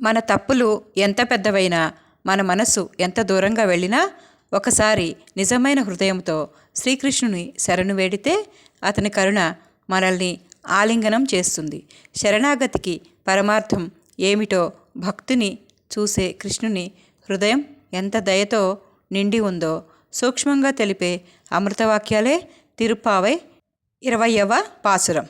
మన తప్పులు ఎంత పెద్దవైనా మన మనస్సు ఎంత దూరంగా వెళ్ళినా ఒకసారి నిజమైన హృదయంతో శ్రీకృష్ణుని శరణు వేడితే అతని కరుణ మనల్ని ఆలింగనం చేస్తుంది. శరణాగతికి పరమార్థం ఏమిటో భక్తుని చూసే కృష్ణుని హృదయం ఎంత దయతో నిండి ఉందో సూక్ష్మంగా తెలిపే అమృతవాక్యాలే తిరుప్పావై ఇరవయవ పాసురం.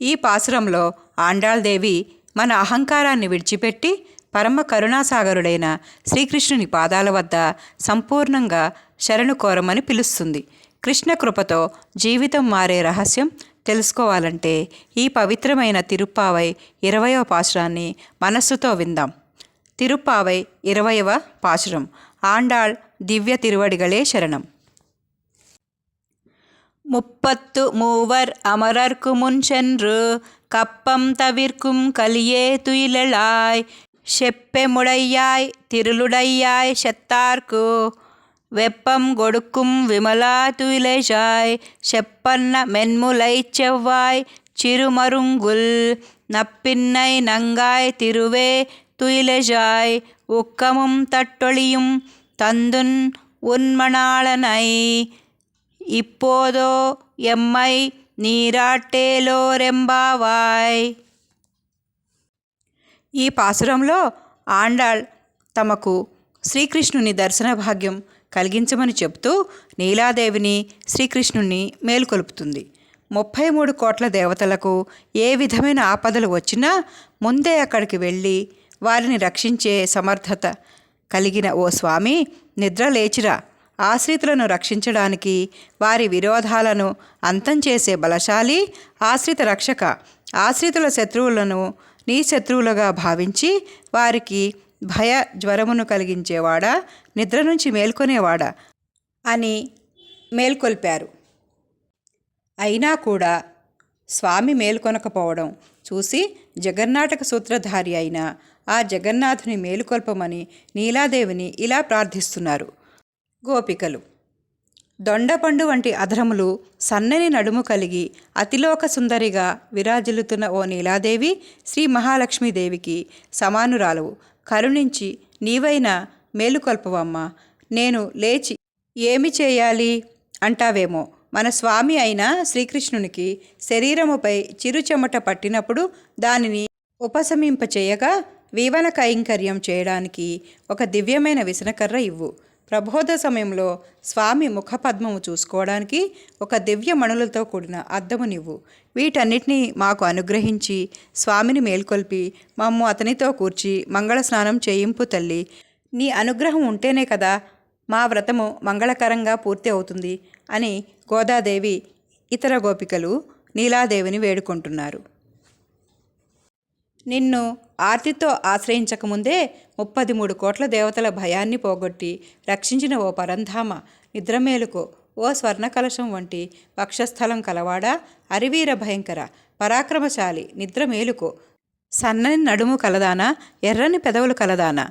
ఈ పాసురంలో ఆండాళ్దేవి మన అహంకారాన్ని విడిచిపెట్టి పరమ కరుణాసాగరుడైన శ్రీకృష్ణుని పాదాల వద్ద సంపూర్ణంగా శరణు కోరమని పిలుస్తుంది కృష్ణ కృపతో జీవితం మారే రహస్యం తెలుసుకోవాలంటే ఈ పవిత్రమైన తిరుప్పావై ఇరవయవ పాసురాన్ని మనస్సుతో విందాం తిరుప్పావై ఇరవయవ పాసురం ఆండాళ్ దివ్య తిరువడిగళే శరణం முப்பத்து மூவர் அமரர்க்கு முன் சென்று கப்பம் தவிர்க்கும் கலியே துயிலளாய் செப்பெமுடையாய் திருளுடையாய் செத்தார்க்கு. வெப்பம் கொடுக்கும் விமலா துயிலேஜாய் செப்பன்ன மென்முலை செவ்வாய் சிறுமருங்குல் நப்பின்னை நங்காய் திருவே துயிலஜாய் உக்கமும் தட்டொழியும் தந்துன் உன்மணாளனை இப்போதோ எம்மை నీరాటేలోరెంబావాయ్. ఈ పాసురంలో ఆండాళ్ తమకు శ్రీకృష్ణుని దర్శన భాగ్యం కలిగించమని చెబుతూ నీలాదేవిని శ్రీకృష్ణుణ్ణి మేలుకొలుపుతుంది. ముప్పై మూడు కోట్ల దేవతలకు ఏ విధమైన ఆపదలు వచ్చినా ముందే అక్కడికి వెళ్ళి వారిని రక్షించే సమర్థత కలిగిన ఓ స్వామి నిద్ర లేచిరా ఆశ్రితులను రక్షించడానికి వారి విరోధాలను అంతం చేసే బలశాలి ఆశ్రిత రక్షక. ఆశ్రితుల శత్రువులను నీ శత్రువులుగా భావించి వారికి భయ జ్వరమును కలిగించేవాడా నిద్ర నుంచి మేల్కొనేవాడా అని మేల్కొల్పారు. అయినా కూడా స్వామి మేల్కొనకపోవడం చూసి జగన్నాటక సూత్రధారి అయిన ఆ జగన్నాథుని మేలుకొల్పమని నీలాదేవిని ఇలా ప్రార్థిస్తున్నారు. గోపికలు. దొండపండు వంటి అధరములు సన్నని నడుము కలిగి అతిలోక సుందరిగా విరాజిల్లుతున్న ఓ నీలాదేవి శ్రీ మహాలక్ష్మీదేవికి సమానురాలవు. కరుణించి నీవైనా మేలుకొల్పవమ్మ నేను లేచి ఏమి చేయాలి అంటావేమో. మన స్వామి అయిన శ్రీకృష్ణునికి శరీరముపై చిరుచెమట పట్టినప్పుడు దానిని ఉపశమింపచేయగా వీవన కైంకర్యం చేయడానికి ఒక దివ్యమైన విసనకర్ర ఇవ్వు. ప్రబోధ సమయంలో స్వామి ముఖపద్మము చూసుకోవడానికి ఒక దివ్య మణులతో కూడిన అద్దము నివ్వు వీటన్నిటినీ మాకు అనుగ్రహించి స్వామిని మేల్కొల్పి మమ్ము అతనితో కూర్చి మంగళ స్నానం చేయింపు తల్లి. నీ అనుగ్రహం ఉంటేనే కదా మా వ్రతము మంగళకరంగా పూర్తి అవుతుంది అని గోదాదేవి ఇతర గోపికలు నీలాదేవిని వేడుకుంటున్నారు. నిన్ను ఆర్తితో ఆశ్రయించకముందే ముప్పది మూడు కోట్ల దేవతల భయాన్ని పోగొట్టి రక్షించిన ఓ పరంధామ నిద్రమేలుకో ఓ స్వర్ణ కలశం వంటి వక్షస్థలం కలవాడా? అరివీర భయంకర పరాక్రమశాలి నిద్ర మేలుకో సన్నని నడుము కలదానా? ఎర్రని పెదవులు కలదానా?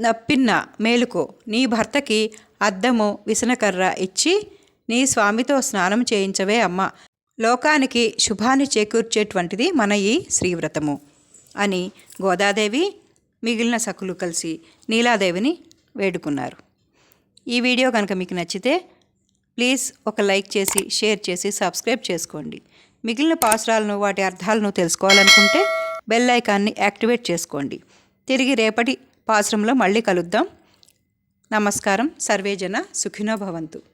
నప్పిన్న మేలుకో నీ భర్తకి అద్దము విసనకర్ర ఇచ్చి నీ స్వామితో స్నానం చేయించవే అమ్మ. లోకానికి శుభాన్ని చేకూర్చేటువంటిది మన ఈ శ్రీవ్రతము అని గోదాదేవి మిగిలిన సకులు కలిసి నీలాదేవిని వేడుకున్నారు. ఈ వీడియో కనుక మీకు నచ్చితే ప్లీజ్ ఒక లైక్ చేసి షేర్ చేసి సబ్స్క్రైబ్ చేసుకోండి. మిగిలిన పాసురాలను వాటి అర్థాలను తెలుసుకోవాలనుకుంటే బెల్ ఐకాన్ని యాక్టివేట్ చేసుకోండి. తిరిగి రేపటి పాసురంలో మళ్ళీ కలుద్దాం. నమస్కారం. సర్వేజన సుఖినో భవంతు.